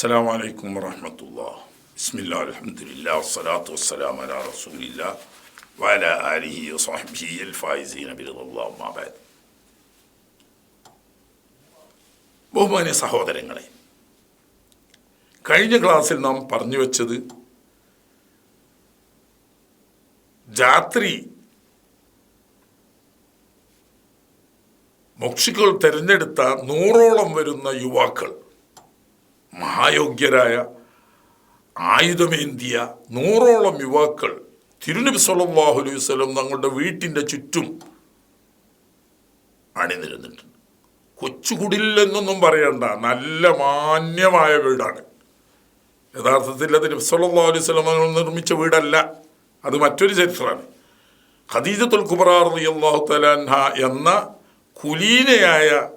Selamun Aleyküm ve Rahmetullah. Bismillah, elhamdülillah, salatu vesselamu ala Resulillah ve ala alihi ve sahbihi el faizine bir birillallahu mabed. ബഹുമാന്യ സഹോദരങ്ങളെ കഴിഞ്ഞ ക്ലാസ്സിൽ നാം പറഞ്ഞു വെച്ചത് രാത്രി മുക്ഷികൾ തിരഞ്ഞെടുത്ത നൂറോളം വരുന്ന യുവാക്കൾ മഹായോഗ്യരായ ആയുധമേന്തിയ നൂറോളം യുവാക്കൾ തിരുനബി സല്ലല്ലാഹു അലൈഹി വസല്ലം തങ്ങളുടെ വീട്ടിന്റെ ചുറ്റും അണിനിരുന്നിട്ടുണ്ട്. കൊച്ചുകുടില്ലെന്നൊന്നും പറയണ്ട. നല്ല മാന്യമായ വീടാണ്. യഥാർത്ഥത്തിൽ അത് നബി സല്ലല്ലാഹു അലൈഹി തങ്ങൾ നിർമ്മിച്ച വീടല്ല. അത് മറ്റൊരു ചരിത്രമാണ്. ഖദീജത്തുൽ കുബറാർ റളിയല്ലാഹു തലാൻഹ എന്ന കുലീനയായ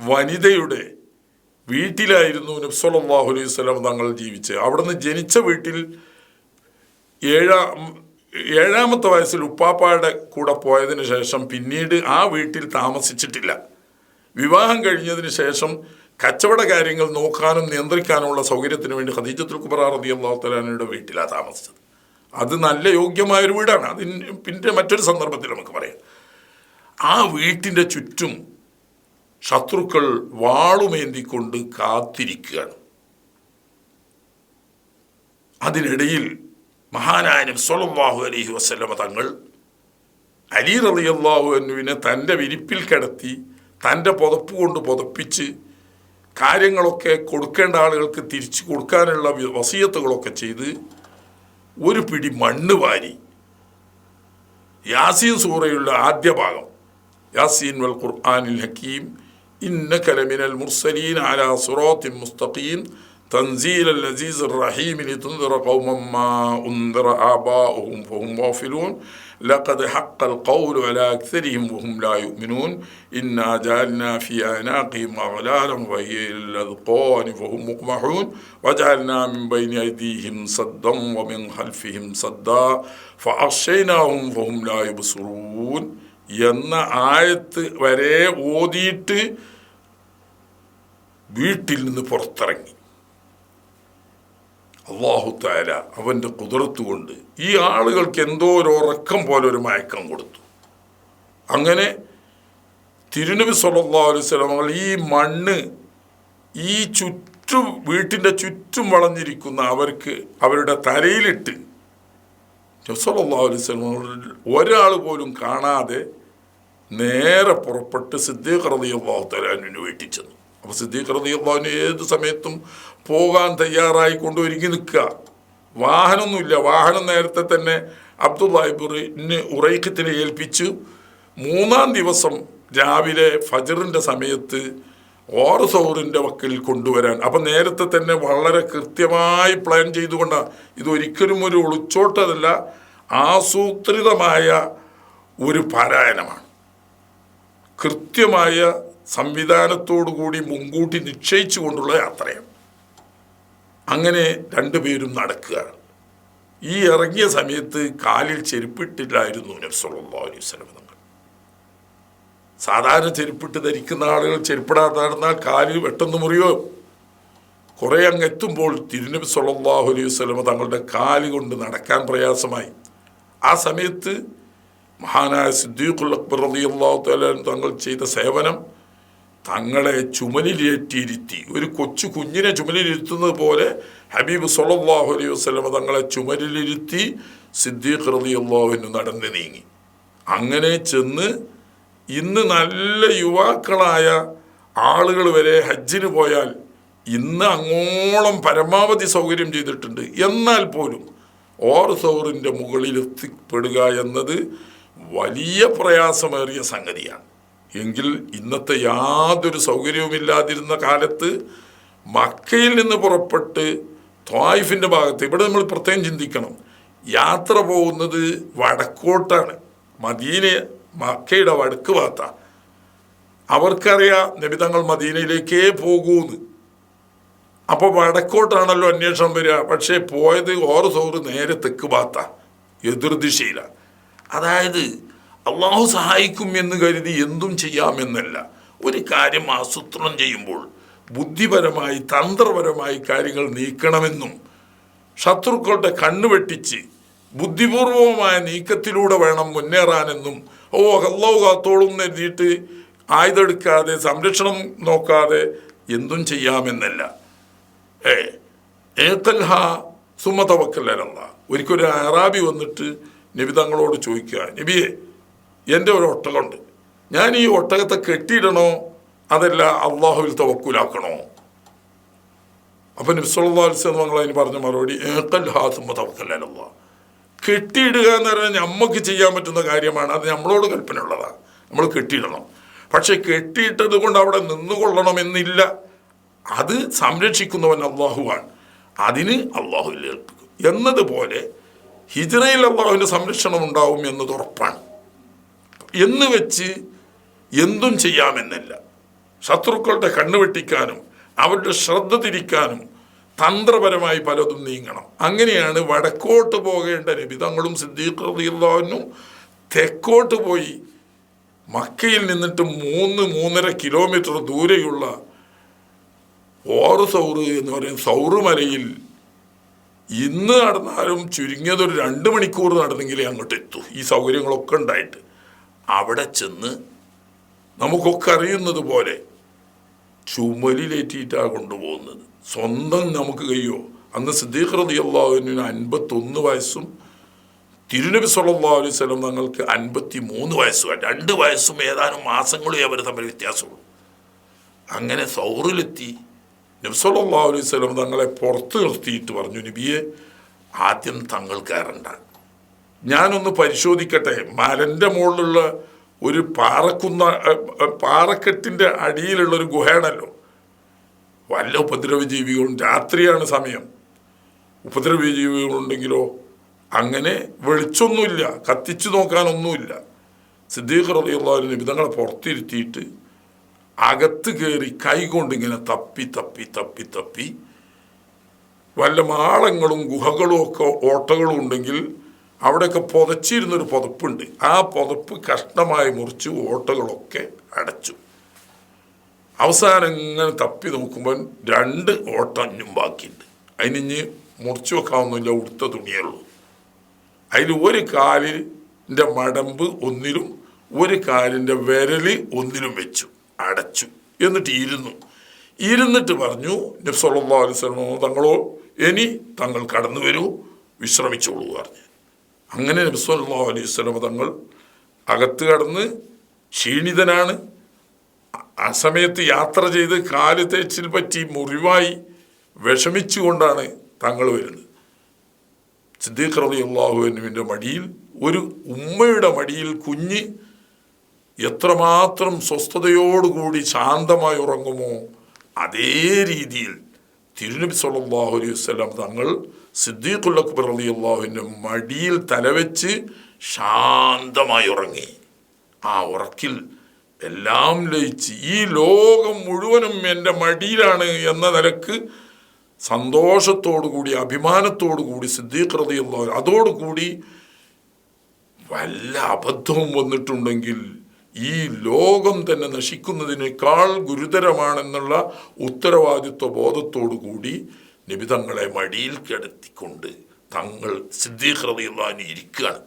വനിതയുടെ വീട്ടിലായിരുന്നു നബ്സല്ലാഹു അലൈഹി സ്വലം തങ്ങൾ ജീവിച്ചത് അവിടുന്ന് ജനിച്ച വീട്ടിൽ ഏഴാം ഏഴാമത്തെ വയസ്സിൽ ഉപ്പാപ്പായുടെ കൂടെ പോയതിനു ശേഷം പിന്നീട് ആ വീട്ടിൽ താമസിച്ചിട്ടില്ല. വിവാഹം കഴിഞ്ഞതിന് ശേഷം കച്ചവട കാര്യങ്ങൾ നോക്കാനും നിയന്ത്രിക്കാനുമുള്ള സൗകര്യത്തിന് വേണ്ടി ഖദീജത്തുൽ കുബറ റതി അള്ളാഹു തലാനയുടെ വീട്ടിലാണ് താമസിച്ചത്. അത് നല്ല യോഗ്യമായൊരു വീടാണ്. അതിന് പിന്നെ മറ്റൊരു സന്ദർഭത്തിൽ നമുക്ക് പറയാം. ആ വീട്ടിന്റെ ചുറ്റും ശത്രുക്കൾ വാളുമേന്തിക്കൊണ്ട് കാത്തിരിക്കുകയാണ്. അതിനിടയിൽ മഹാനായ നബി അലഹി വസല്ലമ തങ്ങൾ അലി റളിയല്ലാഹു അനുവിനെ തന്റെ വിരിപ്പിൽ കിടത്തി തന്റെ പുതപ്പ് കൊണ്ട് പുതപ്പിച്ച് കാര്യങ്ങളൊക്കെ കൊടുക്കേണ്ട ആളുകൾക്ക് തിരിച്ചു കൊടുക്കാനുള്ള വസീയത്തുകളൊക്കെ ചെയ്ത് ഒരു പിടി മണ്ണ് വാരി. യാസീൻ സൂറയുള്ള ആദ്യ ഭാഗം. യാസീൻ വൽ ഖുർആനിൽ ഹക്കീം إنك لمن المرسلين على صراط مستقيم. تنزيل اللذيذ الرحيم لتنذر قوما ما أنذر آباؤهم فهم غافلون. لقد حق القول على أكثرهم وهم لا يؤمنون. إنا جعلنا في أعناقهم أغلالا وهي الأذقان فهم مقمحون. وجعلنا من بين أيديهم صدا ومن خلفهم صدا. فأغشيناهم فهم لا يبصرون. എന്ന ആയത്ത് വരെ ഓതിയിട്ട് വീട്ടിൽ നിന്ന് പുറത്തിറങ്ങി. അള്ളാഹു താര അവന്റെ കുതിർത്ത് കൊണ്ട് ഈ ആളുകൾക്ക് എന്തോ ഒരു ഉറക്കം പോലെ ഒരു മയക്കം കൊടുത്തു. അങ്ങനെ തിരുനബി സല്ലാ വസല്ലം ഈ മണ്ണ് ഈ ചുറ്റും വീട്ടിന്റെ ചുറ്റും വളഞ്ഞിരിക്കുന്ന അവർക്ക് അവരുടെ തലയിലിട്ട് നബ്സല്ലാ ഒരാൾ പോലും കാണാതെ നേരെ പുറപ്പെട്ട് സിദ്ദീഖ് റതി അള്ളാഹു തലാനുവിന് വീട്ടിൽ ചെന്നു. അപ്പോൾ സിദ്ദീഖ് റതി അള്ളാഹുവിന് ഏത് സമയത്തും പോകാൻ തയ്യാറായി കൊണ്ടുവരുങ്ങി നിൽക്കുക. വാഹനമൊന്നുമില്ല. വാഹനം നേരത്തെ തന്നെ അബ്ദുല്ലാഹിബുറിന് ഉറൈഖത്തിനെ ഏൽപ്പിച്ചു. മൂന്നാം ദിവസം രാവിലെ ഫജറിന്റെ സമയത്ത് ഓർ സൗറിന്റെ വക്കിൽ കൊണ്ടുവരാൻ. അപ്പം നേരത്തെ തന്നെ വളരെ കൃത്യമായി പ്ലാൻ ചെയ്തുകൊണ്ടാണ് ഇതൊരിക്കലും ഒരു ഒളിച്ചോട്ടതല്ല ആസൂത്രിതമായ ഒരു പാരായണമാണ്. കൃത്യമായ സംവിധാനത്തോടു കൂടി മുൻകൂട്ടി നിശ്ചയിച്ചു കൊണ്ടുള്ള യാത്രയാണ്. അങ്ങനെ രണ്ടുപേരും നടക്കുക. ഈ ഇറങ്ങിയ സമയത്ത് കാലിൽ ചെരുപ്പിട്ടില്ലായിരുന്നു നബ്സല്ലാ അലൈഹി സ്വലം സാധാരണ ചെരുപ്പിട്ട് ധരിക്കുന്ന ആളുകൾ ചെരുപ്പിടാതെ നടന്നാൽ കാലിൽ വെട്ടെന്ന് മുറിയോ കുറേ അങ്ങ് എത്തുമ്പോൾ തിരുനബി സൊല്ലാഹു അലൈഹി വസ്ലമ തങ്ങളുടെ കാൽ കൊണ്ട് നടക്കാൻ പ്രയാസമായി. ആ സമയത്ത് മഹാനായ സിദ്ദീഖുൽ അക്ബർ റളിയല്ലാഹു തആല തങ്ങൾ ചെയ്ത സേവനം തങ്ങളെ ചുമലിലേറ്റിയിരുത്തി. ഒരു കൊച്ചു കുഞ്ഞിനെ ചുമലിലിരുത്തുന്നത് പോലെ ഹബീബ് സൊല്ലാഹു അലൈഹി വസ്ലമ തങ്ങളെ ചുമലിലിരുത്തി സിദ്ദീഖ് റളിയല്ലാഹുവിന് നടന്ന് നീങ്ങി. അങ്ങനെ ചെന്ന് ഇന്ന് നല്ല യുവാക്കളായ ആളുകൾ വരെ ഹജ്ജിന് പോയാൽ ഇന്ന് അങ്ങോളം പരമാവധി സൗകര്യം ചെയ്തിട്ടുണ്ട്. എന്നാൽ പോലും ഓർ സൗറിന്റെ മുകളിൽ എത്തിപ്പെടുക എന്നത് വലിയ പ്രയാസമേറിയ സംഗതിയാണ്. എങ്കിൽ ഇന്നത്തെ യാതൊരു സൗകര്യവുമില്ലാതിരുന്ന കാലത്ത് മക്കയിൽ നിന്ന് പുറപ്പെട്ട് ത്വായിഫിന്റെ ഭാഗത്ത് ഇവിടെ നമ്മൾ പ്രത്യേകം ചിന്തിക്കണം യാത്ര പോകുന്നത് വടക്കോട്ടാണ്. മദീന മക്കയുടെ വടക്ക് ഭാഗത്താണ് അവർക്കറിയാം നബിതങ്ങൾ മദീനയിലേക്കേ പോകൂന്ന്. അപ്പോൾ വടക്കോട്ടാണല്ലോ അന്വേഷണം വരിക. പക്ഷേ പോയത് ഓറ് സോറ് നേരെ തെക്ക് ഭാഗത്ത. എതിർദിശയില അതായത് അള്ളാഹു സഹായിക്കും എന്ന് കരുതി എന്തും ചെയ്യാമെന്നല്ല. ഒരു കാര്യം ആസൂത്രണം ചെയ്യുമ്പോൾ ബുദ്ധിപരമായി തന്ത്രപരമായി കാര്യങ്ങൾ നീക്കണമെന്നും ശത്രുക്കളുടെ കണ്ണുവെട്ടിച്ച് ബുദ്ധിപൂർവമായ നീക്കത്തിലൂടെ വേണം മുന്നേറാനെന്നും ഓ അല്ലോ കാത്തോളും എഴുതിയിട്ട് ആയുധെടുക്കാതെ സംരക്ഷണം നോക്കാതെ എന്തും ചെയ്യാമെന്നല്ല. ഏ ഏത്തൽഹ സുമതവക്കല്ല ഒരിക്കലും അറാബി വന്നിട്ട് നബി തങ്ങളോട് ചോദിക്കുക നബിയെ എന്റെ ഒരു ഒട്ടകമുണ്ട്. ഞാൻ ഈ ഒട്ടകത്തെ കെട്ടിയിടണോ? അതല്ല അള്ളാഹുവിൽ തവക്കൂലാക്കണോ? അപ്പൊ നിസ്വല്ലാസ്ലം ഞങ്ങൾ അതിന് പറഞ്ഞ മറുപടി ഏക്കൽ സുമ തവക്കല്ല കെട്ടിയിടുക എന്ന് പറഞ്ഞാൽ നമുക്ക് ചെയ്യാൻ പറ്റുന്ന കാര്യമാണ്. അത് നമ്മളോട് കൽപ്പന ഉള്ളതാണ് നമ്മൾ കെട്ടിയിടണം. പക്ഷെ കെട്ടിയിട്ടത് കൊണ്ട് അവിടെ നിന്നുകൊള്ളണമെന്നില്ല അത് സംരക്ഷിക്കുന്നവൻ അള്ളാഹുവാണ് അതിന് അള്ളാഹുവിൽ ഏൽപ്പിക്കും. എന്നതുപോലെ ഹിജറയിൽ അള്ളാഹുവിന്റെ സംരക്ഷണം ഉണ്ടാവും എന്നത് ഉറപ്പാണ്. എന്ന് വെച്ച് എന്തും ചെയ്യാമെന്നല്ല. ശത്രുക്കളുടെ കണ്ണുവെട്ടിക്കാനും അവരുടെ ശ്രദ്ധ തിരിക്കാനും തന്ത്രപരമായി പലതും നീങ്ങണം. അങ്ങനെയാണ് വടക്കോട്ട് പോകേണ്ട നബിതങ്ങളും സിദ്ദീഖ്റിയുള്ളവനും തെക്കോട്ട് പോയി മക്കയിൽ നിന്നിട്ട് മൂന്ന് മൂന്നര കിലോമീറ്റർ ദൂരെയുള്ള ഓറ് സൗറ് എന്ന് പറയുന്ന സൗറുമലയിൽ ഇന്ന് നടന്നാലും ചുരുങ്ങിയത് ഒരു രണ്ട് മണിക്കൂർ നടന്നെങ്കിലേ അങ്ങോട്ട് എത്തൂ. ഈ സൗകര്യങ്ങളൊക്കെ ഉണ്ടായിട്ട് അവിടെ ചെന്ന് നമുക്കൊക്കെ അറിയുന്നത് പോലെ ചുമലിലേറ്റിയിട്ടാണ് കൊണ്ടുപോകുന്നത്. സ്വന്തം നമുക്ക് കഴിയോ അന്ന് സിദ്ദീഖ് റതി അള്ളാഹുവിന് അൻപത്തൊന്ന് വയസ്സും തിരുനബി സല്ലാ അലൈഹി സ്വലം തങ്ങൾക്ക് അൻപത്തി മൂന്ന് വയസ്സുമായി രണ്ട് വയസ്സും ഏതാനും മാസങ്ങളേ അവർ തമ്മിൽ വ്യത്യാസമുള്ളൂ. അങ്ങനെ സൗറിലെത്തി നബി സല്ലാ അലൈഹി സ്വലം തങ്ങളെ പുറത്ത് നിർത്തിയിട്ട് പറഞ്ഞു നബിയെ ആദ്യം തങ്ങൾ കയറണ്ട ഞാനൊന്ന് പരിശോധിക്കട്ടെ? മലന്റെ മുകളിലുള്ള ഒരു പാറക്കുന്ന പാറക്കെട്ടിന്റെ അടിയിലുള്ള ഒരു ഗുഹയാണല്ലോ. വല്ല ഉപദ്രവ ജീവികളും രാത്രിയാണ് സമയം. ഉപദ്രവ ജീവികളുണ്ടെങ്കിലോ അങ്ങനെ വെളിച്ചൊന്നുമില്ല കത്തിച്ചു നോക്കാനൊന്നുമില്ല. സിദ്ദീഖ് റളിയല്ലാഹു നിബിതങ്ങളെ പുറത്തിരുത്തിയിട്ട് അകത്ത് കയറി കൈകൊണ്ട് ഇങ്ങനെ തപ്പി തപ്പി തപ്പി തപ്പി. വല്ല മാളങ്ങളും ഗുഹകളും ഒക്കെ ഓട്ടകളും ഉണ്ടെങ്കിൽ അവിടെയൊക്കെ പുതച്ചിരുന്നൊരു പുതപ്പുണ്ട്. ആ പുതപ്പ് കഷ്ടമായി മുറിച്ച് ഓട്ടകളൊക്കെ അടച്ചു. അവസാനം ഇങ്ങനെ തപ്പി നോക്കുമ്പോൾ രണ്ട് ഓട്ട ഇഞ്ഞും ബാക്കിയുണ്ട്. അതിനിഞ്ഞ് മുറിച്ചു വെക്കാവുന്നില്ല ഉടുത്ത തുണിയുള്ളൂ അതിൽ ഒരു കാലിന്റെ മടമ്പ് ഒന്നിലും ഒരു കാലിന്റെ വിരൽ ഒന്നിലും വെച്ചു അടച്ചു. എന്നിട്ട് ഇരുന്നു. ഇരുന്നിട്ട് പറഞ്ഞു നബ്സല്ലാ അലിസ്ലമോ തങ്ങളോ ഇനി തങ്ങൾ കടന്നു വരൂ വിശ്രമിച്ചോളൂ പറഞ്ഞു. അങ്ങനെ നബിസ്വല്ലാ അലൈഹി തങ്ങൾ അകത്ത് കടന്ന് ക്ഷീണിതനാണ്. ആ സമയത്ത് യാത്ര ചെയ്ത് കാൽ തേച്ചിൽ പറ്റി മുറിവായി വിഷമിച്ചുകൊണ്ടാണ് തങ്ങൾ വരുന്നത്. സിദ്ദീഖ് റബി അള്ളാഹുവിന്റെ മടിയിൽ ഒരു ഉമ്മയുടെ മടിയിൽ കുഞ്ഞ് എത്രമാത്രം സ്വസ്ഥതയോടുകൂടി ശാന്തമായി ഉറങ്ങുമോ അതേ രീതിയിൽ തിരുനബി സല്ലാഹു അലൈഹി വസല്ലം തങ്ങൾ സിദ്ദീഖുൽ അക്ബർ അലി അള്ളാഹുവിന്റെ മടിയിൽ തലവെച്ച് ശാന്തമായി ഉറങ്ങി. ആ ഉറക്കിൽ എല്ലാം ലയിച്ച് ഈ ലോകം മുഴുവനും എന്റെ മടിയിലാണ് എന്ന നിലയ്ക്ക് സന്തോഷത്തോടു കൂടി അഭിമാനത്തോടു കൂടി സിദ്ദീഖ് അൻഹു അതോടുകൂടി വല്ല അബദ്ധവും വന്നിട്ടുണ്ടെങ്കിൽ ഈ ലോകം തന്നെ നശിക്കുന്നതിനേക്കാൾ ഗുരുതരമാണെന്നുള്ള ഉത്തരവാദിത്വ ബോധത്തോടു കൂടി നിബിതങ്ങളെ മടിയിൽ കിടത്തിക്കൊണ്ട് തങ്ങൾ അൻഹു ഇരിക്കുകയാണ്.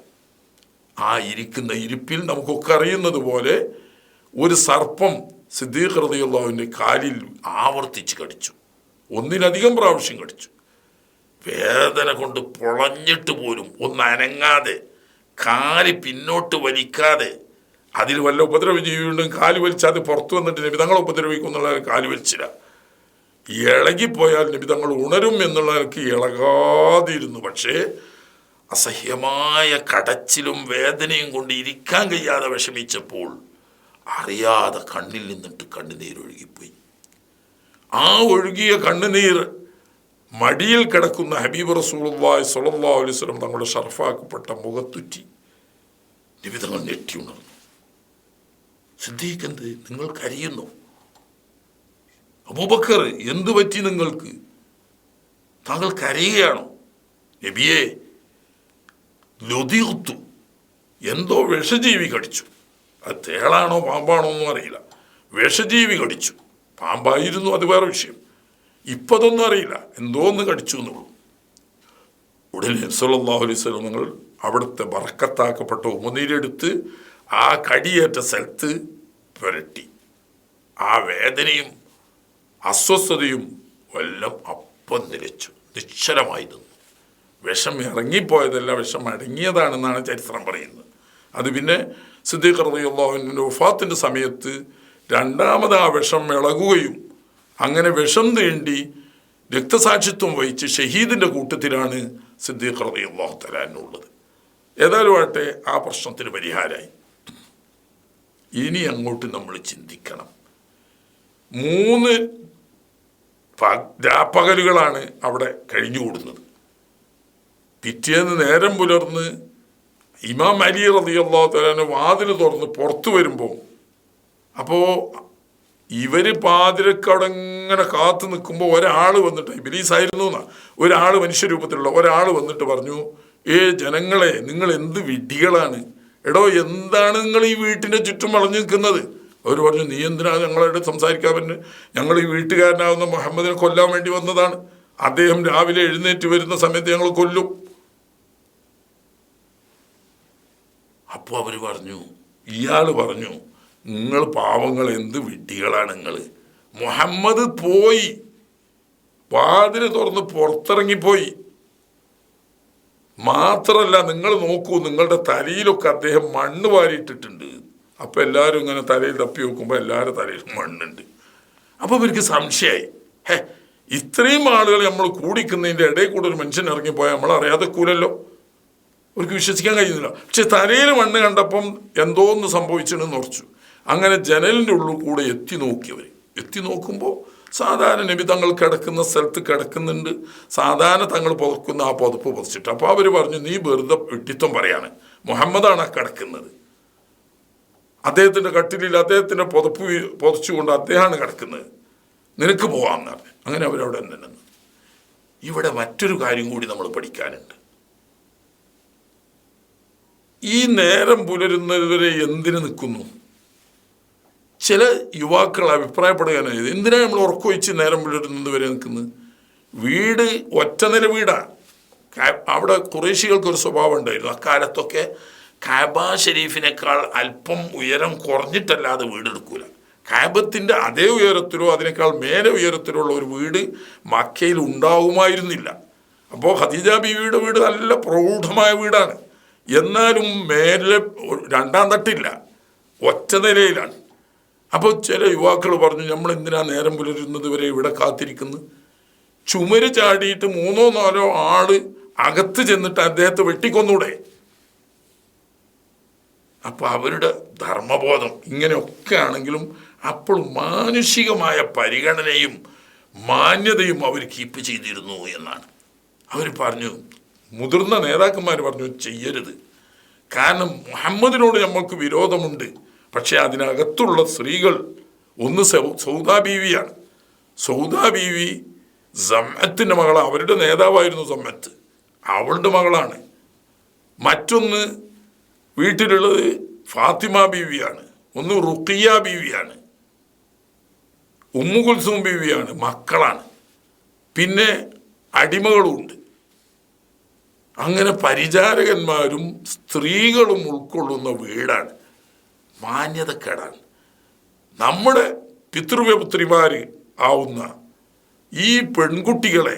ആ ഇരിക്കുന്ന ഇരിപ്പിൽ നമുക്കൊക്കെ അറിയുന്നത് പോലെ ഒരു സർപ്പം റളിയല്ലാഹുവിന്റെ കാലിൽ ആവർത്തിച്ച് കടിച്ചു. ഒന്നിലധികം പ്രാവശ്യം കടിച്ചു. വേദന കൊണ്ട് പൊളഞ്ഞിട്ട് പോലും ഒന്ന് അനങ്ങാതെ കാൽ പിന്നോട്ട് വലിക്കാതെ അതിൽ വല്ല ഉപദ്രവം ജീവിയുണ്ടെങ്കിൽ കാൽ വലിച്ചാൽ അത് പുറത്തു വന്നിട്ട് നിബിതങ്ങളെ ഉപദ്രവിക്കും എന്നുള്ള കാൽ വലിച്ചില്ല ഇളകിപ്പോയാൽ നിബിതങ്ങൾ ഉണരും എന്നുള്ള നിലയ്ക്ക് ഇളകാതിരുന്നു. പക്ഷേ അസഹ്യമായ കടച്ചിലും വേദനയും കൊണ്ട് ഇരിക്കാൻ കഴിയാതെ വിഷമിച്ചപ്പോൾ അറിയാതെ കണ്ണിൽ നിന്നിട്ട് കണ്ണുനീരൊഴുകിപ്പോയി ആ ഒഴുകിയ കണ്ണുനീർ മടിയിൽ കിടക്കുന്ന ഹബീബ് റസൂലുള്ളാഹി സുലല്ലാ അലൈഹി വസല്ലം തങ്ങളുടെ ഷർഫാക്കപ്പെട്ട മുഖത്തുറ്റി നിബിതങ്ങൾ ഞെട്ടി ഉണർന്നു. സിദ്ദീഖ് നിങ്ങൾ കരയുന്നു അബൂബക്കർ എന്തു പറ്റി നിങ്ങൾക്ക്? താങ്കൾ കരയുകയാണോ നബിയെ ലൊതിയുത്തു. എന്തോ വിഷജീവി കടിച്ചു. അത് തേളാണോ പാമ്പാണോ ഒന്നും അറിയില്ല. വിഷജീവി കടിച്ചു. പാമ്പായിരുന്നു അത് വേറെ വിഷയം. ഇപ്പം അതൊന്നും അറിയില്ല. എന്തോ ഒന്ന് കടിച്ചു എന്നുള്ളൂ. ഉടനെ സല്ലല്ലാഹു അലൈഹി സ്വലം നിങ്ങൾ അവിടുത്തെ ബറക്കത്താക്കപ്പെട്ട ഉമനീരെടുത്ത് ആ കടിയേറ്റ സ്ഥലത്ത് പുരട്ടി. ആ വേദനയും അസ്വസ്ഥതയും എല്ലാം അപ്പം നിലച്ചു. നിശ്ചലമായി നിന്നു. വിഷം ഇറങ്ങിപ്പോയതല്ല വിഷം അടങ്ങിയതാണെന്നാണ് ചരിത്രം പറയുന്നത്. അത് പിന്നെ സിദ്ദീഖ് റളിയല്ലാഹുവിന്റെ ഉഫാത്തിന്റെ സമയത്ത് രണ്ടാമത് ആ വിഷം ഇളകുകയും അങ്ങനെ വിഷം തേണ്ടി രക്തസാക്ഷിത്വം വഹിച്ച് ഷഹീദിന്റെ കൂട്ടത്തിലാണ് സിദ്ദീഖ് റളിയല്ലാഹു തലാനുള്ളത് ഏതായാലും ആട്ടെ ആ പ്രശ്നത്തിന് പരിഹാരമായി ഇനി അങ്ങോട്ട് നമ്മൾ ചിന്തിക്കണം. മൂന്ന് രാപ്പകലുകളാണ് അവിടെ കഴിഞ്ഞുകൂടുന്നത്. പിറ്റേന്ന് നേരം പുലർന്ന് ഇമാം അലി റതിയുള്ള തലാന് വാതിൽ തുറന്ന് പുറത്തു വരുമ്പോൾ അപ്പോൾ ഇവർ പാതിരക്കവിടെ ഇങ്ങനെ കാത്തു നിൽക്കുമ്പോൾ ഒരാൾ വന്നിട്ട് ഇബിലീസ് ആയിരുന്നു എന്നാ ഒരാൾ മനുഷ്യരൂപത്തിലുള്ള ഒരാൾ വന്നിട്ട് പറഞ്ഞു ഏ ജനങ്ങളെ നിങ്ങൾ എന്ത് വിഡ്ഢികളാണ്? എടോ എന്താണ് നിങ്ങൾ ഈ വീട്ടിന്റെ ചുറ്റും വളഞ്ഞു നിൽക്കുന്നത്? അവർ പറഞ്ഞു നീ എന്തിനാ ഞങ്ങളോട് സംസാരിക്കാൻ പറ്റുന്നത് ഞങ്ങൾ ഈ വീട്ടുകാരനാവുന്ന മുഹമ്മദിനെ കൊല്ലാൻ വേണ്ടി വന്നതാണ്. അദ്ദേഹം രാവിലെ എഴുന്നേറ്റ് വരുന്ന സമയത്ത് ഞങ്ങൾ കൊല്ലും. അപ്പോൾ അവർ പറഞ്ഞു ഇയാൾ പറഞ്ഞു നിങ്ങൾ പാവങ്ങൾ എന്ത് വിഡ്ഢികളാണ് നിങ്ങൾ മുഹമ്മദ് പോയി. വാതിൽ തുറന്ന് പുറത്തിറങ്ങിപ്പോയി. മാത്രല്ല നിങ്ങൾ നോക്കൂ നിങ്ങളുടെ തലയിലൊക്കെ അദ്ദേഹം മണ്ണ് വാരിയിട്ടിട്ടുണ്ട്. അപ്പൊ എല്ലാവരും ഇങ്ങനെ തലയിൽ തപ്പി നോക്കുമ്പോൾ എല്ലാവരുടെ തലയിൽ മണ്ണുണ്ട്. അപ്പോൾ ഇവർക്ക് സംശയമായി ഹേ ഇത്രയും ആളുകൾ നമ്മൾ കൂടിക്കുന്നതിന്റെ ഇടയിൽ കൂടെ ഒരു മനുഷ്യൻ ഇറങ്ങിപ്പോയാൽ നമ്മൾ അറിയാതെ കൂലല്ലോ? അവർക്ക് വിശ്വസിക്കാൻ കഴിയുന്നില്ല. പക്ഷെ തലയിൽ മണ്ണ് കണ്ടപ്പം എന്തോ ഒന്ന് ഉറച്ചു അങ്ങനെ ജനലിന്റെ ഉള്ളിൽ കൂടെ എത്തി നോക്കിയവർ എത്തി നോക്കുമ്പോൾ സാധാരണ നബി തങ്ങൾ കിടക്കുന്ന സ്ഥലത്ത് കിടക്കുന്നുണ്ട്. സാധാരണ തങ്ങൾ പുതക്കുന്ന ആ പുതപ്പ് പുതച്ചിട്ട്. അപ്പോൾ അവർ പറഞ്ഞു നീ വെറുതെ വെട്ടിത്വം പറയാണ്. മുഹമ്മദാണ് ആ കിടക്കുന്നത്. അദ്ദേഹത്തിന്റെ കട്ടിലിൽ അദ്ദേഹത്തിന്റെ പുതപ്പ് പൊതിച്ചുകൊണ്ട് അദ്ദേഹമാണ് കിടക്കുന്നത്. നിനക്ക് പോകാമെന്ന് പറഞ്ഞു. അങ്ങനെ അവരവിടെ നിന്നു ഇവിടെ മറ്റൊരു കാര്യം കൂടി നമ്മൾ പഠിക്കാനുണ്ട്. ഈ നേരം പുലരുന്നവരെ എന്തിനു നിൽക്കുന്നു? ചില യുവാക്കൾ അഭിപ്രായപ്പെടുകയാണ് എന്തിനാണ് നമ്മൾ ഉറക്കൊഴിച്ച് നേരം പുലരുന്നത് വരെ നിൽക്കുന്നത്? വീട് ഒറ്റ നില വീടാണ്. അവിടെ കുറേശികൾക്കൊരു സ്വഭാവം ഉണ്ടായിരുന്നു. അക്കാലത്തൊക്കെ കാബ ഷെരീഫിനേക്കാൾ അല്പം ഉയരം കുറഞ്ഞിട്ടല്ലാതെ വീടെടുക്കൂല. കാബത്തിന്റെ അതേ ഉയരത്തിലോ അതിനേക്കാൾ മേലെ ഉയരത്തിലോ ഉള്ള ഒരു വീട് മക്കയിൽ ഉണ്ടാവുമായിരുന്നില്ല. അപ്പോൾ ഖദീജ ബീവിയുടെ വീട് നല്ല പ്രൗഢമായ വീടാണ്. എന്നാലും മേലെ രണ്ടാം തട്ടില്ല. ഒറ്റ നിലയിലാണ്. അപ്പോൾ ചില യുവാക്കൾ പറഞ്ഞു നമ്മൾ എന്തിനാ നേരം പുലരുന്നത് വരെ ഇവിടെ കാത്തിരിക്കുന്നു? ചുമര് ചാടിയിട്ട് മൂന്നോ നാലോ ആൾ അകത്ത് ചെന്നിട്ട് അദ്ദേഹത്തെ വെട്ടിക്കൊന്നൂടെ. അപ്പൊ അവരുടെ ധർമ്മബോധം ഇങ്ങനെയൊക്കെ ആണെങ്കിലും അപ്പോൾ മാനുഷികമായ പരിഗണനയും മാന്യതയും അവർ കീപ്പ് ചെയ്തിരുന്നു എന്നാണ്. അവർ പറഞ്ഞു മുതിർന്ന നേതാക്കന്മാർ പറഞ്ഞു ചെയ്യരുത്. കാരണം മുഹമ്മദിനോട് നമുക്ക് വിരോധമുണ്ട്. പക്ഷെ അതിനകത്തുള്ള സ്ത്രീകൾ ഒന്ന് സൗദാ ബീവിയാണ്. സൗദാ ബീവി സമ്മത്തിന്റെ മകളാണ് അവരുടെ നേതാവായിരുന്നു സമ്മത്ത്. അവളുടെ മകളാണ്. മറ്റൊന്ന് വീട്ടിലുള്ളത് ഫാത്തിമ ബീവിയാണ്. ഒന്ന് റുക്കിയ ബീവിയാണ്. ഉമ്മുകുൽസും ബീവിയാണ്. മക്കളാണ്. പിന്നെ അടിമകളുമുണ്ട് അങ്ങനെ പരിചാരകന്മാരും സ്ത്രീകളും ഉൾക്കൊള്ളുന്ന വീടാണ്. മാന്യതക്കേടാണ്. നമ്മുടെ പിതൃവ്യപുത്രിമാർ ആവുന്ന ഈ പെൺകുട്ടികളെ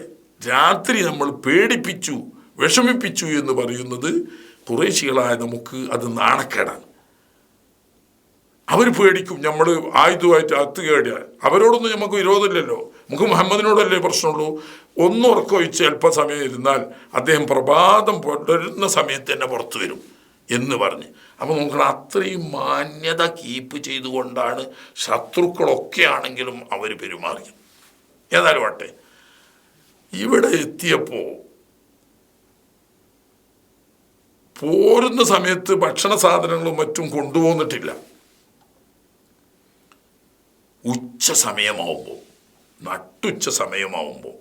രാത്രി നമ്മൾ പേടിപ്പിച്ചു വിഷമിപ്പിച്ചു എന്ന് പറയുന്നത് കുറേശികളായ നമുക്ക് അത് നാണക്കേടാണ്. അവർ പേടിക്കും നമ്മൾ ആയുധമായിട്ട് അകത്ത് കേടിയാൽ അവരോടൊന്നും നമുക്ക് വിരോധമില്ലല്ലോ. നമുക്ക് മുഹമ്മദിനോടല്ലേ പ്രശ്നമുള്ളൂ? ഒന്നുറക്കം ഒഴിച്ച് അല്പസമയം ഇരുന്നാൽ അദ്ദേഹം പ്രഭാതം പുലരുന്ന സമയത്ത് തന്നെ പുറത്തു വരും എന്ന് പറഞ്ഞ്. അപ്പോൾ നോക്കണം അത്രയും മാന്യത കീപ്പ് ചെയ്തുകൊണ്ടാണ് ശത്രുക്കളൊക്കെ ആണെങ്കിലും അവർ പെരുമാറിയത്. ഏതായാലും ആട്ടെ ഇവിടെ എത്തിയപ്പോൾ പോരുന്ന സമയത്ത് ഭക്ഷണ സാധനങ്ങളും മറ്റും കൊണ്ടുപോന്നിട്ടില്ല. ഉച്ച സമയമാവുമ്പോൾ നട്ടുച്ച സമയമാവുമ്പോൾ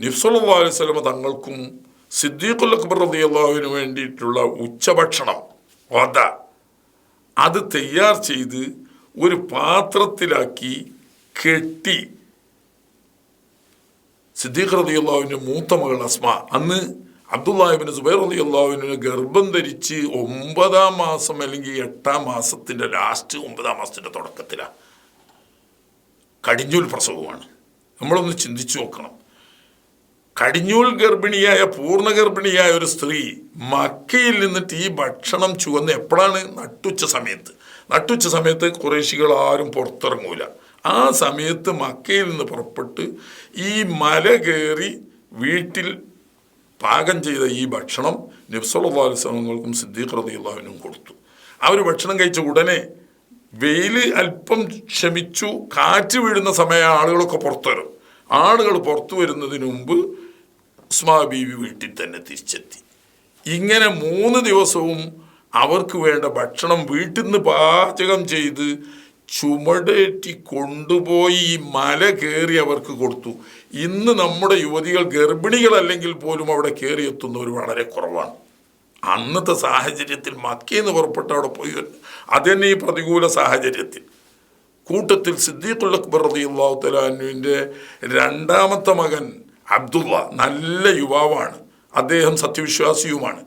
നിഫ്സല്ലാ അലൈഹി സ്വലമ തങ്ങൾക്കും സിദ്ദീഖുൽ അക്ബർ റളിയല്ലാഹുവിന് വേണ്ടിയിട്ടുള്ള ഉച്ചഭക്ഷണം വധ അത് തയ്യാർ ചെയ്ത് ഒരു പാത്രത്തിലാക്കി കെട്ടി. സിദ്ദീഖ് റതി അള്ളാഹുവിന്റെ മൂത്ത മകൾ അസ്മ. അന്ന് അബ്ദുല്ലാഹിബിന് സുബൈർ റതി അള്ളാഹുവിനെ ഗർഭം ധരിച്ച് ഒമ്പതാം മാസം അല്ലെങ്കിൽ എട്ടാം മാസത്തിന്റെ ലാസ്റ്റ് ഒമ്പതാം മാസത്തിന്റെ തുടക്കത്തിലാണ് കടിഞ്ഞൂൽ പ്രസവമാണ്. നമ്മളൊന്ന് ചിന്തിച്ചു നോക്കണം. കടിഞ്ഞൂൽ ഗർഭിണിയായ പൂർണ ഗർഭിണിയായ ഒരു സ്ത്രീ മക്കയിൽ നിന്നിട്ട് ഈ ഭക്ഷണം ചുവന്ന് എപ്പോഴാണ് നട്ടുച്ച സമയത്ത്? നട്ടുച്ച സമയത്ത് കുറേശികൾ ആരും പുറത്തിറങ്ങൂല. ആ സമയത്ത് മക്കയിൽ നിന്ന് പുറപ്പെട്ട് ഈ മല കയറി വീട്ടിൽ പാകം ചെയ്ത ഈ ഭക്ഷണം നബ്സല്ലാസ്ലങ്ങൾക്കും സിദ്ദീഖ് റതിയുള്ളവനും കൊടുത്തു. അവർ ഭക്ഷണം കഴിച്ച ഉടനെ വെയിൽ അല്പം ക്ഷമിച്ചു കാറ്റ് വീഴുന്ന സമയം ആളുകളൊക്കെ പുറത്തു വരും ആളുകൾ പുറത്തു വരുന്നതിന് മുമ്പ് ഉസ്മാ ബീവി വീട്ടിൽ തന്നെ തിരിച്ചെത്തി. ഇങ്ങനെ മൂന്ന് ദിവസവും അവർക്ക് വേണ്ട ഭക്ഷണം വീട്ടിൽ നിന്ന് പാചകം ചെയ്ത് ചുമടേറ്റി കൊണ്ടുപോയി ഈ മല കയറി അവർക്ക് കൊടുത്തു. ഇന്ന് നമ്മുടെ യുവതികൾ ഗർഭിണികളല്ലെങ്കിൽ പോലും അവിടെ കയറി എത്തുന്നവർ വളരെ കുറവാണ്. അന്നത്തെ സാഹചര്യത്തിൽ മക്കയിൽ നിന്ന് പുറപ്പെട്ട് അവിടെ പോയി അത് തന്നെ ഈ പ്രതികൂല സാഹചര്യത്തിൽ. കൂട്ടത്തിൽ സിദ്ദീഖുൽ അക്ബർ റതി അള്ളാഹു തലാനുവിന്റെ രണ്ടാമത്തെ മകൻ അബ്ദുള്ള നല്ല യുവാവാണ്. അദ്ദേഹം സത്യവിശ്വാസിയുമാണ്.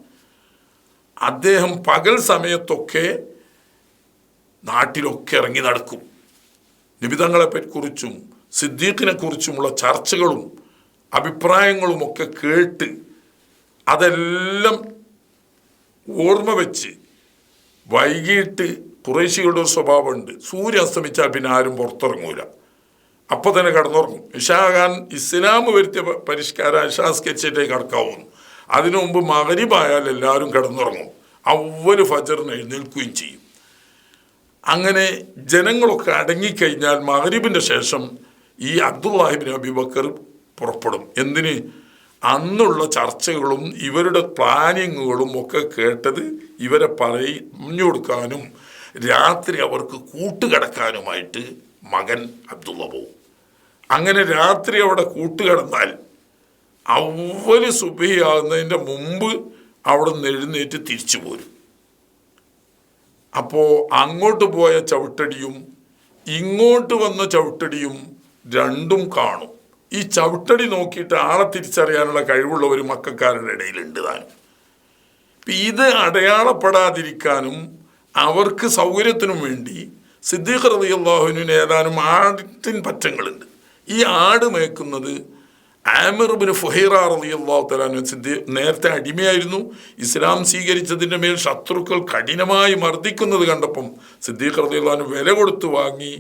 അദ്ദേഹം പകൽ സമയത്തൊക്കെ നാട്ടിലൊക്കെ ഇറങ്ങി നടക്കും. നിബിതങ്ങളെ കുറിച്ചും സിദ്ദീഖിനെ കുറിച്ചുമുള്ള ചർച്ചകളും അഭിപ്രായങ്ങളും ഒക്കെ കേട്ട് അതെല്ലാം ഓർമ്മ വെച്ച് വൈകിട്ട് കുറേശികളുടെ ഒരു സ്വഭാവമുണ്ട്. സൂര്യ അസ്തമിച്ചാൽ പിന്നെ ആരും പുറത്തിറങ്ങൂല. അപ്പോൾ തന്നെ കടന്നുറങ്ങും. ഇഷാഖാൻ ഇസ്ലാം വരുത്തിയ പരിഷ്കാരം ഇഷാ സ്കെച്ചിട്ടേ കടക്കാവുന്നു. അതിനു മുമ്പ് മകരിബായാൽ എല്ലാവരും കിടന്നുറങ്ങും. അവർ ഫജറിന് എഴുന്നേൽക്കുകയും ചെയ്യും. അങ്ങനെ ജനങ്ങളൊക്കെ അടങ്ങിക്കഴിഞ്ഞാൽ മഹരീബിന്റെ ശേഷം ഈ അബ്ദുല്ലാഹിബിൻ അബിബക്കർ പുറപ്പെടും. എന്തിന്? അന്നുള്ള ചർച്ചകളും ഇവരുടെ പ്ലാനിങ്ങുകളും ഒക്കെ കേട്ടത് ഇവരെ പറഞ്ഞു കൊടുക്കാനും രാത്രി അവർക്ക് കൂട്ടുകിടക്കാനുമായിട്ട് മകൻ അബ്ദുള്ള പോവും. അങ്ങനെ രാത്രി അവിടെ കൂട്ടുകിടന്നാൽ അവൽ സുബിയാകുന്നതിന്റെ മുമ്പ് അവിടെ നിന്ന് എഴുന്നേറ്റ് തിരിച്ചു പോരും. അപ്പോൾ അങ്ങോട്ട് പോയ ചവിട്ടടിയും ഇങ്ങോട്ട് വന്ന ചവിട്ടടിയും രണ്ടും കാണും. ഈ ചവിട്ടടി നോക്കിയിട്ട് ആളെ തിരിച്ചറിയാനുള്ള കഴിവുള്ള ഒരു മക്കാരുടെ ഇടയിലുണ്ട് ഇപ്പം ഇത് അടയാളപ്പെടാതിരിക്കാനും അവർക്ക് സൗകര്യത്തിനും വേണ്ടി സിദ്ദീഖ് റളിയല്ലാഹുവിന് ഏതാനും ആടിൻ പറ്റങ്ങളുണ്ട്. ഈ ആട് മേക്കുന്നത് ആമിർബിന് ഫുഹൈറ റളിയല്ലാഹു തലാനു സിദ്ദീഖ് നേരത്തെ അടിമയായിരുന്നു. ഇസ്ലാം സ്വീകരിച്ചതിന്റെ മേൽ ശത്രുക്കൾ കഠിനമായി മർദ്ദിക്കുന്നത് കണ്ടപ്പം സിദ്ദീഖ് റളിയല്ലാഹു വില കൊടുത്തു വാങ്ങി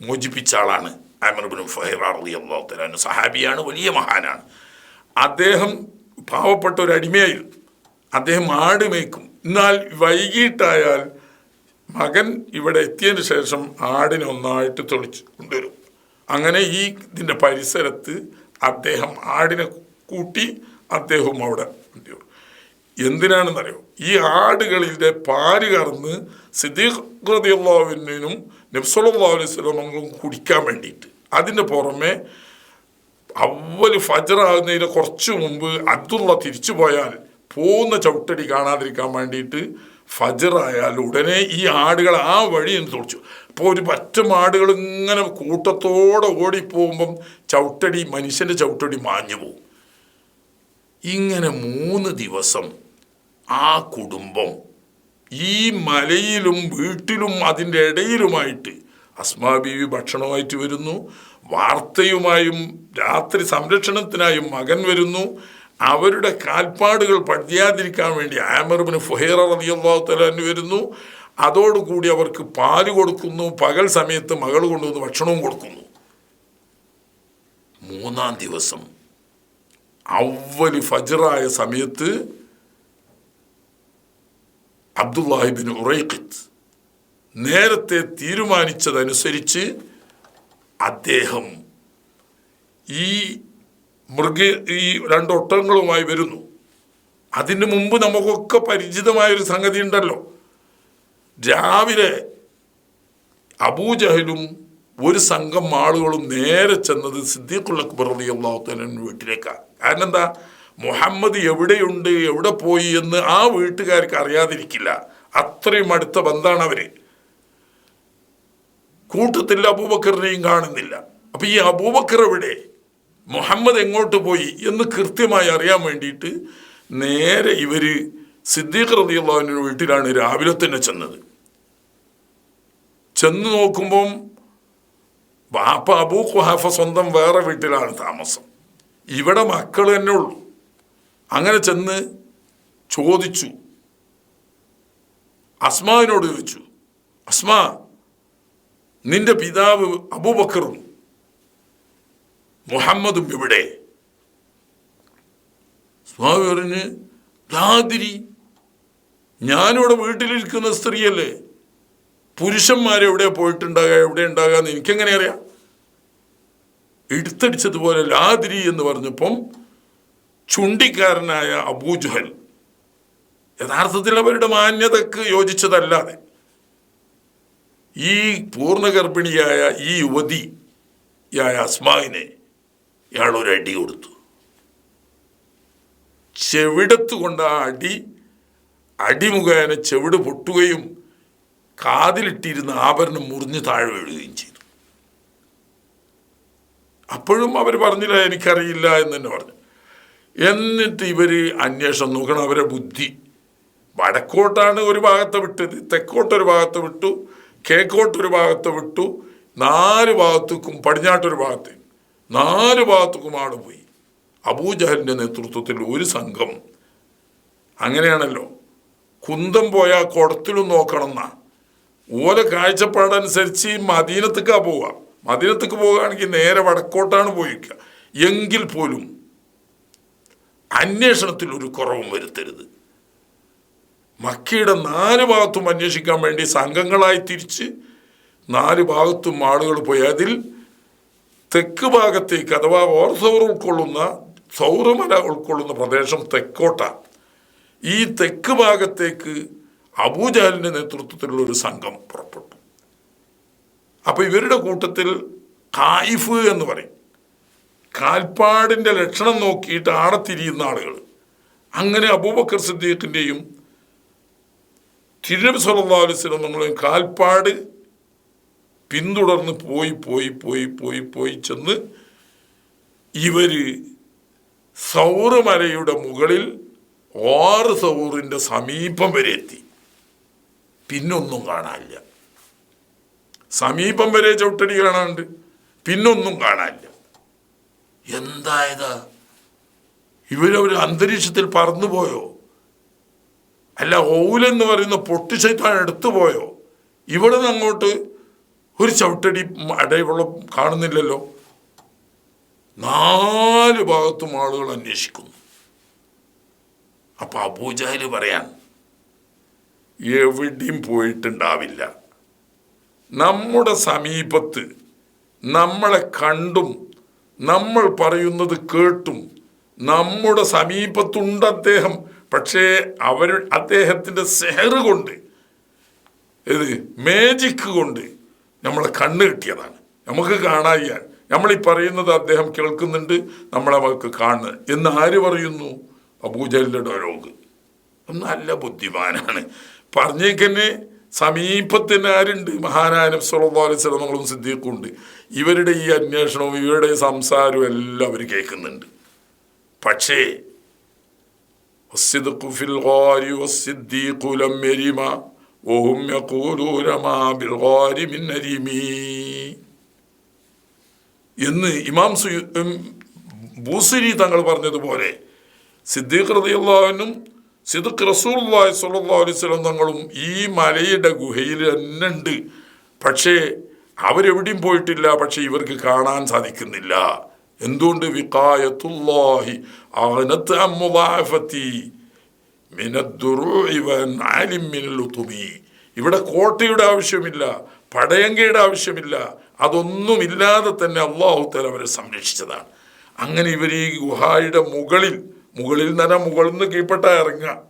മോചിപ്പിച്ച ആളാണ് ആമിർബിന് ഫുഹൈറ റളിയല്ലാഹു തലാനു സഹാബിയാണ് വലിയ മഹാനാണ്. അദ്ദേഹം പാവപ്പെട്ട ഒരു അടിമയായിരുന്നു. അദ്ദേഹം ആട് മേക്കും എന്നാൽ വൈകിട്ടായാൽ മകൻ ഇവിടെ എത്തിയതിന് ശേഷം ആടിനെ ഒന്നായിട്ട് തൊളിച്ചു കൊണ്ടുവരും. അങ്ങനെ ഈ ഇതിന്റെ പരിസരത്ത് അദ്ദേഹം ആടിനെ കൂട്ടി അദ്ദേഹവും അവിടെ കൊണ്ടുവരും. എന്തിനാണെന്നറിയോ? ഈ ആടുകളിലെ പാൽ കറന്ന് സിദ്ദീഖ് റളിയല്ലാഹുവിനും നബ്സല്ലാ അലൈഹി സ്വലമങ്ങളും കുടിക്കാൻ വേണ്ടിയിട്ട്. അതിന്റെ പുറമെ അവൽ ഫജറാകുന്നതിന് കുറച്ച് മുമ്പ് അബ്ദുള്ള തിരിച്ചു പോയാൽ പോകുന്ന ചവിട്ടടി കാണാതിരിക്കാൻ വേണ്ടിയിട്ട് ഫജറായാൽ ഉടനെ ഈ ആടുകൾ ആ വഴി എന്ന് തുറച്ചു അപ്പോൾ ഒരു പറ്റം ആടുകൾ ഇങ്ങനെ കൂട്ടത്തോടെ ഓടിപ്പോകുമ്പം ചവിട്ടടി മനുഷ്യന്റെ ചവിട്ടടി മാഞ്ഞു പോകും ഇങ്ങനെ മൂന്ന് ദിവസം ആ കുടുംബം ഈ മലയിലും വീട്ടിലും അതിന്റെ ഇടയിലുമായിട്ട് അസ്മാ ബീവി ഭക്ഷണമായിട്ട് വരുന്നു വാർത്തയുമായും രാത്രി സംരക്ഷണത്തിനായും മകൻ വരുന്നു അവരുടെ കാൽപ്പാടുകൾ പഠിയാതിരിക്കാൻ വേണ്ടി ആമർബിന് ഫുഹേറ റളിയല്ലാഹു തലാന് വരുന്നു. അതോടുകൂടി അവർക്ക് പാൽ കൊടുക്കുന്നു. പകൽ സമയത്ത് മകൾ കൊണ്ടുവന്ന് ഭക്ഷണവും കൊടുക്കുന്നു. മൂന്നാം ദിവസം അവൽ ഫജറായ സമയത്ത് അബ്ദുല്ലാഹിബിൻ ഉറൈഖിത്ത് നേരത്തെ തീരുമാനിച്ചതനുസരിച്ച് അദ്ദേഹം ഈ മൃഗ ഈ രണ്ട് ഒട്ടകങ്ങളുമായി വരുന്നു. അതിന് മുമ്പ് നമുക്കൊക്കെ പരിചിതമായൊരു സംഗതി ഉണ്ടല്ലോ രാവിലെ അബൂജഹലും ഒരു സംഘം ആളുകളും നേരെ ചെന്നത് സിദ്ദീഖുൽ അക്ബർ അലി അള്ളാഹുത്തലൻ വീട്ടിലേക്കാണ് കാരണം എന്താ? മുഹമ്മദ് എവിടെയുണ്ട് എവിടെ പോയി എന്ന് ആ വീട്ടുകാർക്ക് അറിയാതിരിക്കില്ല. അത്രയും അടുത്ത ബന്ധാണ് അവർ. കൂട്ടത്തിൽ അബൂബക്കറിനെയും കാണുന്നില്ല. അപ്പൊ ഈ അബൂബക്കർ എവിടെ? മുഹമ്മദ് എങ്ങോട്ട് പോയി എന്ന് കൃത്യമായി അറിയാൻ വേണ്ടിയിട്ട് നേരെ ഇവർ സിദ്ദീഖ് റളിയല്ലാഹുവിന്റെ വീട്ടിലാണ് രാവിലെ തന്നെ ചെന്നത്. ചെന്ന് നോക്കുമ്പം ബാപ്പ അബൂ ഖുഹാഫ സ്വന്തം വേറെ വീട്ടിലാണ് താമസം. ഇവിടെ മക്കൾ തന്നെ ഉള്ളൂ. അങ്ങനെ ചെന്ന് ചോദിച്ചു. അസ്മാവിനോട് ചോദിച്ചു അസ്മാ നിന്റെ പിതാവ് അബൂബക്കറും മുഹമ്മദും ഇവിടെ. സ്വാമി പറഞ്ഞ് ദാതിരി ഞാനിവിടെ വീട്ടിലിരിക്കുന്ന സ്ത്രീയല്ലേ? പുരുഷന്മാരെവിടെ പോയിട്ടുണ്ടാകുക എവിടെ ഉണ്ടാകാന്ന് എനിക്കെങ്ങനെ അറിയാം? എടുത്തടിച്ചതുപോലെ ലാതിരി എന്ന് പറഞ്ഞപ്പം ചുണ്ടിക്കാരനായ അബൂജുഹൽ യഥാർത്ഥത്തിൽ അവരുടെ മാന്യതക്ക് യോജിച്ചതല്ലാതെ ഈ പൂർണഗർഭിണിയായ ഈ യുവതിയായ അസ്മാവിനെ ഇയാൾ ഒരു അടി കൊടുത്തു. ചെവിടത്ത് കൊണ്ട് ആ അടി അടി മുഖേന ചെവിട് പൊട്ടുകയും കാതിലിട്ടിരുന്ന ആഭരണം മുറിഞ്ഞ് താഴെ വീഴുകയും ചെയ്തു. അപ്പോഴും അവർ പറഞ്ഞില്ല എനിക്കറിയില്ല എന്ന് തന്നെ പറഞ്ഞു. എന്നിട്ട് ഇവർ അന്വേഷണം നോക്കണം അവരെ ബുദ്ധി. വടക്കോട്ടാണ് ഒരു ഭാഗത്ത് വിട്ടത് തെക്കോട്ടൊരു ഭാഗത്ത് വിട്ടു കേക്കോട്ടൊരു ഭാഗത്ത് വിട്ടു നാല് ഭാഗത്തേക്കും പടിഞ്ഞാട്ടൊരു ഭാഗത്ത് നാല് ഭാഗത്തേക്കും ആൾ പോയി. അബൂജഹലിന്റെ നേതൃത്വത്തിൽ ഒരു സംഘം. അങ്ങനെയാണല്ലോ. കുന്തം പോയ കുടത്തിലും നോക്കണം എന്നാ ഓല കാഴ്ചപ്പാടനുസരിച്ച് മദീനത്തേക്കാ പോവുക. മദീനത്തേക്ക് പോവുകയാണെങ്കിൽ നേരെ വടക്കോട്ടാണ് പോയിക്കുക. എങ്കിൽ പോലും അന്വേഷണത്തിൽ ഒരു കുറവും വരുത്തരുത്. മക്കയുടെ നാല് ഭാഗത്തും അന്വേഷിക്കാൻ വേണ്ടി സംഘങ്ങളായി തിരിച്ച് നാല് ഭാഗത്തും ആളുകൾ പോയി. അതിൽ തെക്ക് ഭാഗത്തേക്ക് അഥവാ ഓർസൗർ ഉൾക്കൊള്ളുന്ന സൗരമല ഉൾക്കൊള്ളുന്ന പ്രദേശം തെക്കോട്ട. ഈ തെക്ക് ഭാഗത്തേക്ക് അബൂജഹലിന്റെ നേതൃത്വത്തിലുള്ള ഒരു സംഘം പുറപ്പെട്ടു. അപ്പോൾ ഇവരുടെ കൂട്ടത്തിൽ കായിഫ് എന്ന് പറയും. കാൽപ്പാടിന്റെ ലക്ഷണം നോക്കിയിട്ട് ആടെ തിരിയുന്ന ആളുകൾ. അങ്ങനെ അബൂബക്കർ സിദ്ദീഖിന്റെയും തിരുനബി സല്ലല്ലാഹു അലൈഹി നമ്മളെയും കാൽപ്പാട് പിന്തുടർന്ന് പോയി പോയി പോയി പോയി പോയി ചെന്ന് ഇവർ സൗരമലയുടെ മുകളിൽ ആറ് സൗറിന്റെ സമീപം വരെ എത്തി. പിന്നൊന്നും കാണാനില്ല. സമീപം വരെ ചവിട്ടടി കാണാനുണ്ട്. പിന്നൊന്നും കാണാനില്ല. എന്തായതാ? ഇവരവർ അന്തരീക്ഷത്തിൽ പറന്നുപോയോ അല്ല ഓലെന്ന് പറയുന്ന പൊട്ടിച്ചൈത്താൻ എടുത്തു പോയോ? ഇവിടെ നിന്ന് അങ്ങോട്ട് ഒരു ചവിട്ടടി അടയുള്ള കാണുന്നില്ലല്ലോ. നാല് ഭാഗത്തും ആളുകൾ അന്വേഷിക്കുന്നു. അപ്പൊ അബൂജാൽ പറയാൻ എവിടെയും പോയിട്ടുണ്ടാവില്ല. നമ്മുടെ സമീപത്ത് നമ്മളെ കണ്ടും നമ്മൾ പറയുന്നത് കേട്ടും നമ്മുടെ സമീപത്തുണ്ട് അദ്ദേഹം. പക്ഷേ അവർ അദ്ദേഹത്തിന്റെ സെഹറ് കൊണ്ട് ഇത് മേജിക്ക് കൊണ്ട് നമ്മളെ കണ്ണ് കിട്ടിയതാണ്. നമുക്ക് കാണാതിയാണ് നമ്മളീ പറയുന്നത് അദ്ദേഹം കേൾക്കുന്നുണ്ട് നമ്മളെ അവർക്ക് കാണുന്നത്. എന്ന് ആര് പറയുന്നു? അബൂജലിയുടെ രോഗ് നല്ല ബുദ്ധിമാനാണ്. പറഞ്ഞേക്കന്നെ സമീപത്തിന് ആരുണ്ട്? മഹാനാനം സുലഭ അലിസ്ലമങ്ങളും സിദ്ദീഖും ഉണ്ട് ഇവരുടെ ഈ അന്വേഷണവും ഇവരുടെ സംസാരവും എല്ലാം അവർ കേൾക്കുന്നുണ്ട്. പക്ഷേ വസ്സിദ്ഖു ഫിൽ ഗാരി ലം യരിമ وهم يقولون ما بالغار من نرمي എന്ന് ഇമാം സുയു ഉം, ബൂസരി തങ്ങൾ പറഞ്ഞതുപോലെ സിദ്ദീഖ് റളിയല്ലാഹുവിനും സിദ്ദീഖ് റസൂലുള്ളാഹി സ്വല്ലല്ലാഹു അലൈഹി വസല്ലം തങ്ങളും ഈ മലയുടെ ഗുഹയിൽ തന്നെ ഉണ്ട് പക്ഷേ അവരെവിടെയും പോയിട്ടില്ല പക്ഷെ ഇവർക്ക് കാണാൻ സാധിക്കുന്നില്ല എന്തുകൊണ്ട് വികായത്തുല്ലാഹി അഗ്നത്ത് അൻ ഇവിടെ കോട്ടയുടെ ആവശ്യമില്ല പടയങ്കയുടെ ആവശ്യമില്ല. അതൊന്നുമില്ലാതെ തന്നെ അള്ളാഹു തല അവരെ സംരക്ഷിച്ചതാണ്. അങ്ങനെ ഇവർ ഈ ഗുഹായുടെ മുകളിൽ മുകളിൽ തന്നെ മുകളിൽ നിന്ന് കീഴ്പ്പെട്ട ഇറങ്ങുക.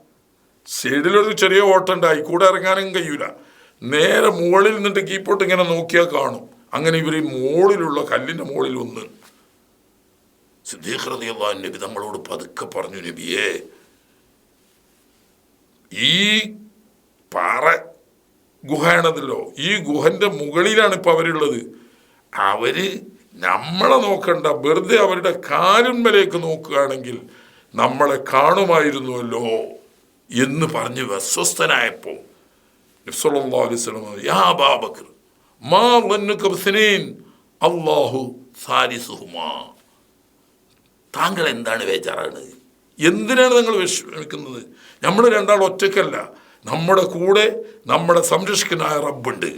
സൈഡിലൊരു ചെറിയ ഓട്ടുണ്ടായി കൂടെ ഇറങ്ങാനും കഴിയൂല. നേരെ മുകളിൽ നിന്നിട്ട് കീപ്പോട്ട് ഇങ്ങനെ നോക്കിയാൽ കാണും. അങ്ങനെ ഇവർ ഈ മുകളിലുള്ള കല്ലിന്റെ മുകളിൽ ഒന്ന്. സിദ്ദീഖ് നബി നമ്മളോട് പതുക്കെ പറഞ്ഞു നബിയേ ഈ പാറ ഗുഹയാണതല്ലോ ഈ ഗുഹന്റെ മുകളിലാണ് ഇപ്പോൾ അവരുള്ളത്. അവർ നമ്മളെ നോക്കണ്ട വെറുതെ അവരുടെ കാലുന്മലേക്ക് നോക്കുകയാണെങ്കിൽ നമ്മളെ കാണുമായിരുന്നുവല്ലോ എന്ന് പറഞ്ഞ് അസ്വസ്ഥനായപ്പോൾ യാ സാരിസുഹുമാ. താങ്കൾ എന്താണ് ബേജാറാണ് എന്തിനാണ് നിങ്ങൾ വിഷമിക്കുന്നത്? നമ്മൾ രണ്ടാൾ ഒറ്റയ്ക്കല്ല. നമ്മുടെ കൂടെ നമ്മുടെ സംരക്ഷകനായ റബ്ബുണ്ട്.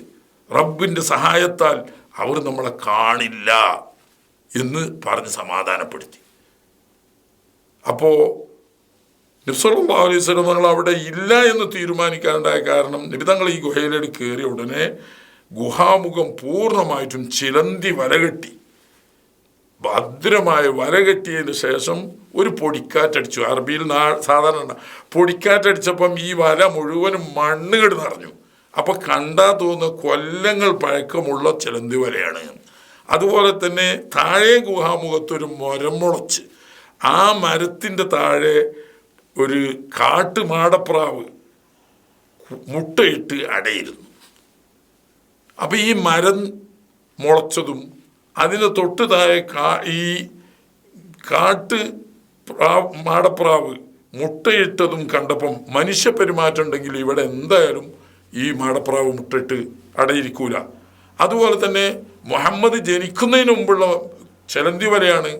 റബ്ബിന്റെ സഹായത്താൽ അവർ നമ്മളെ കാണില്ല എന്ന് പറഞ്ഞ് സമാധാനപ്പെടുത്തി. അപ്പോൾ നബ്സല്ലാ അലൈഹി തങ്ങൾ അവിടെ ഇല്ല എന്ന് തീരുമാനിക്കാനുണ്ടായ കാരണം നിബിതങ്ങൾ ഈ ഗുഹയിലേക്ക് കയറിയ ഉടനെ ഗുഹാമുഖം പൂർണമായിട്ടും ചിലന്തി വലകെട്ടി. ഭദ്രമായ വലകെട്ടിയതിന് ശേഷം ഒരു പൊടിക്കാറ്റടിച്ചു. അറബിയിൽ നാ സാധാരണ പൊടിക്കാറ്റടിച്ചപ്പം ഈ വല മുഴുവനും മണ്ണ് കെട്ട് നിറഞ്ഞു. അപ്പോൾ കണ്ടാ തോന്നുന്ന കൊല്ലങ്ങൾ പഴക്കമുള്ള ചിലന്തി വലയാണ്. അതുപോലെ തന്നെ താഴെ ഗുഹാമുഖത്തൊരു മരം മുളച്ച്. ആ മരത്തിന്റെ താഴെ ഒരു കാട്ടുമാടപ്രാവ് മുട്ടയിട്ട് അടയിരുന്നു. അപ്പം ഈ മരം മുളച്ചതും അതിന് തൊട്ട് താഴെ കാ ഈ കാട്ട് പ്രാവ് മാടപ്രാവ് മുട്ടയിട്ടതും കണ്ടപ്പം മനുഷ്യ പെരുമാറ്റം ഉണ്ടെങ്കിൽ ഇവിടെ എന്തായാലും ഈ മാടപ്രാവ് മുട്ടയിട്ട് അടയിരിക്കൂല. അതുപോലെ തന്നെ മുഹമ്മദ് ജനിക്കുന്നതിന് മുമ്പുള്ള ചലന്തി വലയാണ്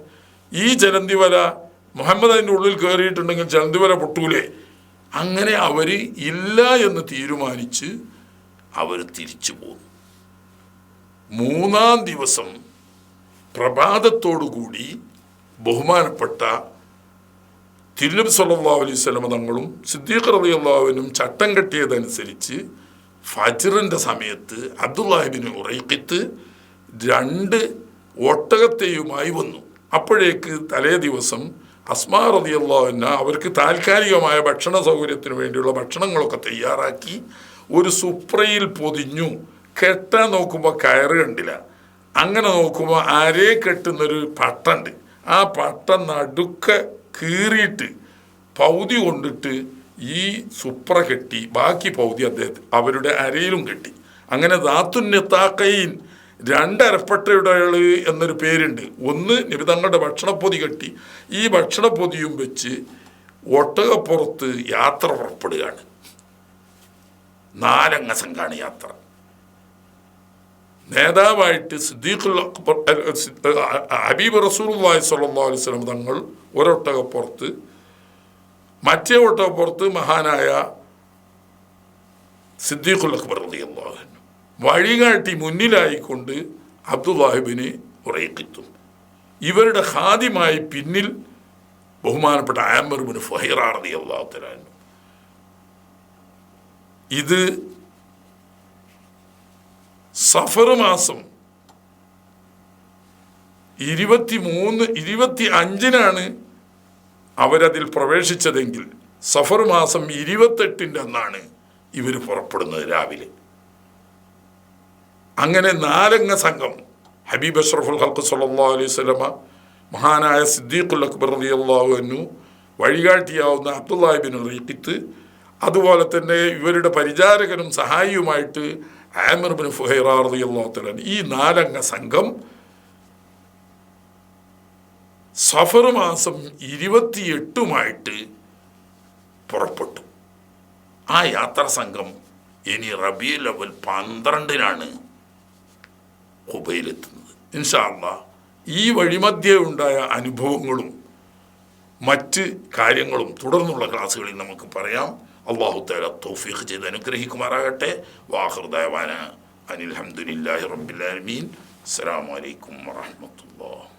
ഈ ചലന്തി വല മുഹമ്മദ് അതിന്റെ ഉള്ളിൽ കയറിയിട്ടുണ്ടെങ്കിൽ ചലന്തി വല പൊട്ടൂലേ. അങ്ങനെ അവർ ഇല്ല എന്ന് തീരുമാനിച്ച് അവർ തിരിച്ചു പോകും മൂന്നാം ദിവസം പ്രഭാതത്തോടുകൂടി ബഹുമാനപ്പെട്ട തിരുനബി സല്ലാ അലൈഹി സ്വലമ തങ്ങളും സിദ്ദീഖ് റബി അള്ളാഹുവിനും ചട്ടം കെട്ടിയതനുസരിച്ച് ഫജ്റിന്റെ സമയത്ത് അബ്ദുല്ലാഹിബിന് ഉറയിക്കിത്ത് രണ്ട് ഒട്ടകത്തെയുമായി വന്നു. അപ്പോഴേക്ക് തലേ ദിവസം അസ്മാ റതി അള്ളാഹുവിന അവർക്ക് താൽക്കാലികമായ ഭക്ഷണ സൗകര്യത്തിന് വേണ്ടിയുള്ള ഭക്ഷണങ്ങളൊക്കെ തയ്യാറാക്കി ഒരു സുപ്രയിൽ പൊതിഞ്ഞു. കെട്ടാൻ നോക്കുമ്പോൾ കയറ് കണ്ടില്ല. അങ്ങനെ നോക്കുമ്പോൾ ആരേ കെട്ടുന്നൊരു പട്ടുണ്ട് ആ പട്ട നടുക്ക കീറിയിട്ട് പൗതി കൊണ്ടിട്ട് ഈ സുപ്ര കെട്ടി ബാക്കി പൗതി അദ്ദേഹത്തെ അവരുടെ അരയിലും കെട്ടി. അങ്ങനെ ദാത്തുന്യത്താക്കയിൻ രണ്ടരപ്പട്ടയുടേൾ എന്നൊരു പേരുണ്ട്. ഒന്ന് നിബിതങ്ങളുടെ ഭക്ഷണപ്പൊതി കെട്ടി. ഈ ഭക്ഷണപ്പൊതിയും വെച്ച് ഒട്ടകപ്പുറത്ത് യാത്ര പുറപ്പെടുകയാണ്. നാലംഗ സംഘാണ് യാത്ര. നേതാവായിട്ട് സിദ്ദീഖുൽ അക്ബർ ഹബീബ് റസൂലുള്ളാഹി സ്വല്ലല്ലാഹു അലൈഹി വസല്ലം തങ്ങൾ ഒരൊട്ടകപ്പുറത്ത് മറ്റേ ഒട്ടകപ്പുറത്ത് മഹാനായ സിദ്ദീഖുൽ അക്ബർ അൻഹു വഴികാട്ടി മുന്നിലായിക്കൊണ്ട് അബ്ദുല്ലാഹിബിന് ഉറയിക്കിത്തും ഇവരുടെ ഹാദ്യമായി പിന്നിൽ ബഹുമാനപ്പെട്ട ആമർബിന് ഫഹിറാർ തആല ഇത് സഫർ മാസം ഇരുപത്തി മൂന്ന് ഇരുപത്തി അഞ്ചിനാണ് അവരതിൽ പ്രവേശിച്ചതെങ്കിൽ സഫർ മാസം ഇരുപത്തെട്ടിന്റെ അന്നാണ് ഇവർ പുറപ്പെടുന്നത് രാവിലെ. അങ്ങനെ നാലംഗ സംഘം ഹബീബ് അഷ്റഫുൽ ഹൽക്ക് സല്ലാ അലൈഹി സ്വലമ മഹാനായ സിദ്ദീഖുൽ അക്ബർ അലി അള്ളാഹുനു വഴികാട്ടിയാവുന്ന അബ്ദുല്ലാഹിബിൻ റീഖിത്ത് അതുപോലെ തന്നെ ഇവരുടെ പരിചാരകനും സഹായിയുമായിട്ട് ആമിർ ബിൻ ഫുഹൈറ റളിയല്ലാഹു തആല ഈ നാലംഗ സംഘം സഫർ മാസം ഇരുപത്തിയെട്ടുമായിട്ട് പുറപ്പെട്ടു. ആ യാത്ര സംഘം ഇനി റബിയ ലെവൽ പന്ത്രണ്ടിനാണ് കുബയിലെത്തുന്നത് ഇൻഷാല്ല ഈ വഴിമധ്യേ ഉണ്ടായ അനുഭവങ്ങളും മറ്റ് കാര്യങ്ങളും തുടർന്നുള്ള ക്ലാസ്സുകളിൽ നമുക്ക് പറയാം. അള്ളാഹു താല തൗഫീഖ് ചെയ്ത് അനുഗ്രഹിക്കുമാറാകട്ടെ. വാഹൃദാന അനിൽ ഹംദുലില്ലാഹി റബ്ബിൽ ആലമീൻ. അസ്സലാമു അലൈക്കും വറഹ്മത്തുള്ളാഹി